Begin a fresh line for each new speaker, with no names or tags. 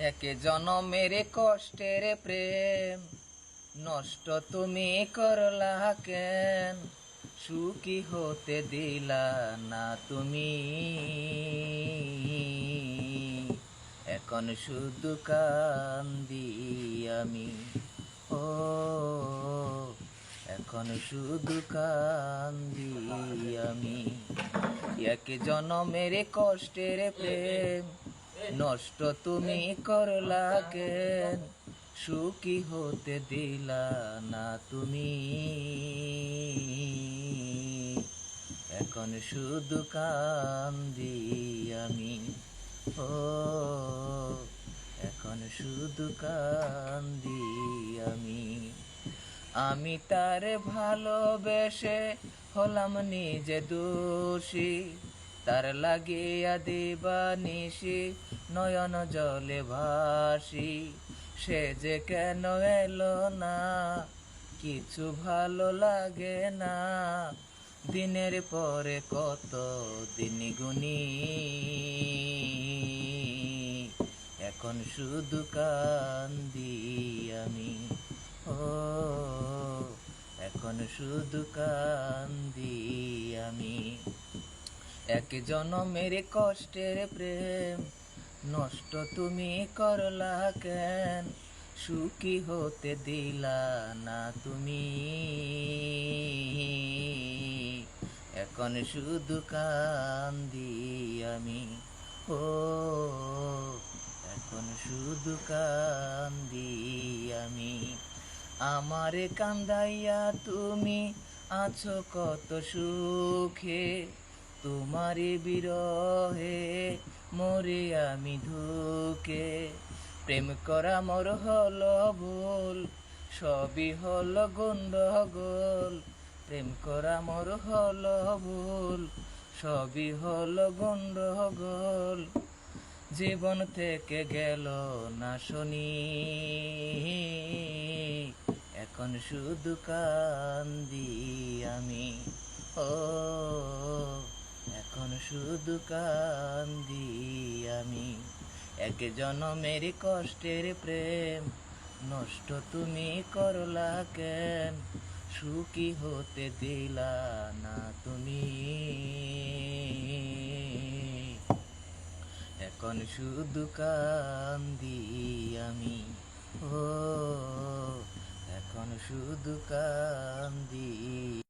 একে জনমের কষ্টের প্রেম। নষ্ট তুমি করলা কেন? সুখী হতে দিলা না তুমি। এখন শুধু কান্দি আমি। ও, এখন শুধু কান্দি আমি। একে জনমের কষ্টের প্রেম। নষ্ট তুমি করলা কেন সুখী হতে দিলা না তুমি। এখন শুধু কান্দি আমি। ও, এখন শুধু কান্দি আমি। আমি তার ভালোবেসে হলাম নিজে দোষী। তার লাগিয়া দিবা নিশি, নয়ন জলে ভাসি। সে যে কেন এলো না, কিছু ভালো লাগে না। দিনের পরে কত দিন গুনি। এখন শুধু কান্দি আমি। ও, এখন শুধু কান্দি আমি। এক জনমের কষ্টের প্রেম। নষ্ট তুমি করলা কেন? সুখী হতে দিলা না তুমি। এখন শুধু কান্দি আমি। ও, এখন শুধু কান্দি আমি। আমারে কান্দাইয়া তুমি আছো কত সুখে। তোমারে বিরহে মরে আমি ধুকে। প্রেম করা মোর হলো ভুল, সবই হলো গন্ডগোল। প্রেম করা মোর হলো ভুল, সবই হলো গন্ডগোল। জীবন থেকে গেল না শুনি, এখন শুধু কান্দি আমি। ও শুধু কান্দি আমি। এক জনমের কষ্টের প্রেম, নষ্ট তুমি করলা কেন? সুখী হতে দিলা না তুমি। এখন শুধু কান্দি আমি। ও, এখন শুধু কান্দি।